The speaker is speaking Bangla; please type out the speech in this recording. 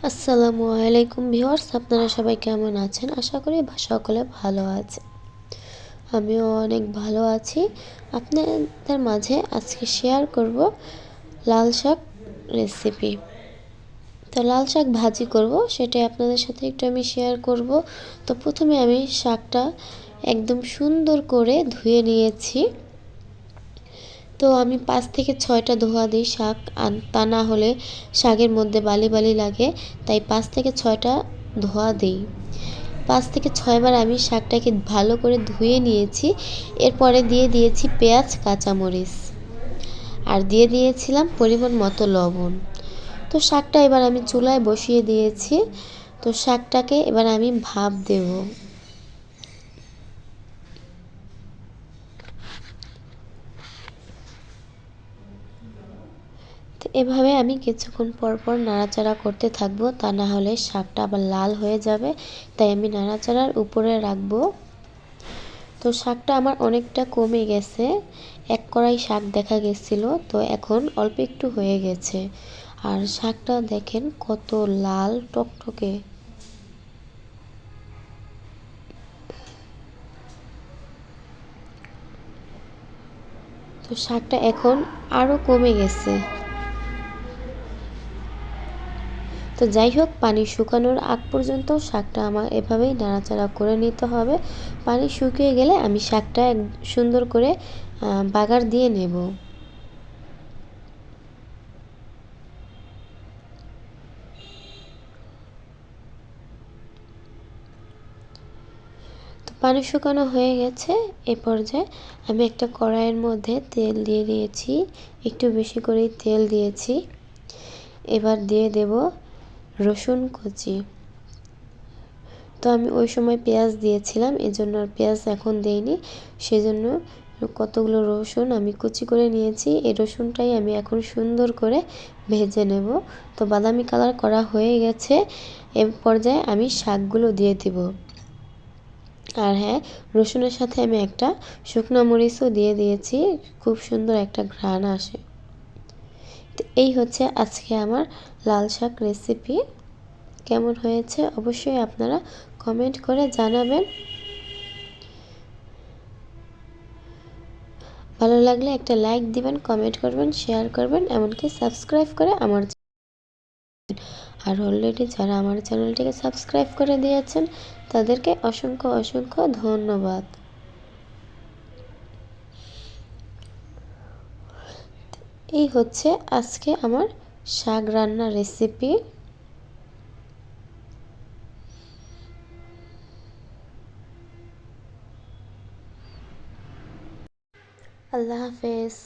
আসসালামু আলাইকুম ভিউয়ার্স, আপনারা সবাই কেমন আছেন? আশা করি সকলে ভালো আছে। আমিও অনেক ভালো আছি। আপনাদের মাঝে আজকে শেয়ার করব লাল শাক রেসিপি তো লাল শাক ভাজি করব, সেটাই আপনাদের সাথে একটু আমি শেয়ার করব। তো প্রথমে আমি শাকটা একদম সুন্দর করে ধুয়ে নিয়েছি। তো আমি পাঁচ থেকে ছয়টা ধোয়া দিই শাক তা না হলে শাকের মধ্যে বালি বালি লাগে, তাই পাঁচ থেকে ছয়টা ধোয়া দিই। পাঁচ থেকে ছয়বার আমি শাকটাকে ভালো করে ধুয়ে নিয়েছি, এরপরে দিয়ে দিয়েছি পেঁয়াজ, কাঁচামরিচ। আর দিয়ে দিয়েছিলাম পরিমাণ মতো লবণ। তো শাকটা এবার আমি চুলায় বসিয়ে দিয়েছি, তো শাকটাকে এবার আমি ভাপ দেবো। এভাবে আমি কিছুক্ষণ পর পর নাড়াচাড়া করতে থাকব, তা না হলে শাকটা আবার লাল হয়ে যাবে, তাই আমি নাড়াচাড়ার উপরে রাখব। তো শাকটা আমার অনেকটা কমে গেছে, এক কড়াই শাক দেখা গেছিল, তো এখন অল্প একটু হয়ে গেছে। আর শাকটা দেখেন কত লাল টকটকে। তো শাকটা এখন আরও কমে গেছে। তো যাই হোক, পানি শুকানোর আগ পর্যন্ত শাকটা আমার এভাবেই নাড়াচাড়া করে নিতে হবে। পানি শুকিয়ে গেলে আমি শাকটা সুন্দর করে বাগার দিয়ে নেব। পানি শুকানো হয়ে গেছে। এ পর্যায়ে আমি একটা কড়াইয়ের মধ্যে তেল দিয়ে দিয়েছি। একটু বেশি করেই তেল দিয়েছি। এবার দিয়ে দেব রসুন কুচি। তো আমি ওই সময় পেঁয়াজ দিয়েছিলাম, এজন্য আর পেঁয়াজ এখন দেইনি। সেজন্য কতগুলো রসুন আমি কুচি করে নিয়েছি, এই রসুনটাই আমি এখন সুন্দর করে ভেজে নেব। তো বাদামি কালার করা হয়ে গেছে, এ পর্যায়ে আমি শাকগুলো দিয়ে দিব। আর হ্যাঁ রসুনের সাথে আমি একটা শুকনো মরিচও দিয়ে দিয়েছি, খুব সুন্দর একটা ঘ্রাণ আসে। তো এই হচ্ছে আজকে আমার লাল শাক রেসিপি কেমন হয়েছে অবশ্যই আপনারা কমেন্ট করে জানাবেন। ভালো লাগলে একটা লাইক দিবেন কমেন্ট করবেন শেয়ার করবেন, এমনকি সাবস্ক্রাইব করে আমার আর অলরেডি যারা আমার চ্যানেলটিকে সাবস্ক্রাইব করে দিয়েছেন, তাদেরকে অসংখ্য অসংখ্য ধন্যবাদ। এই হচ্ছে আজকে আমার শাক রান্নার রেসিপি আল্লাহ হাফেজ।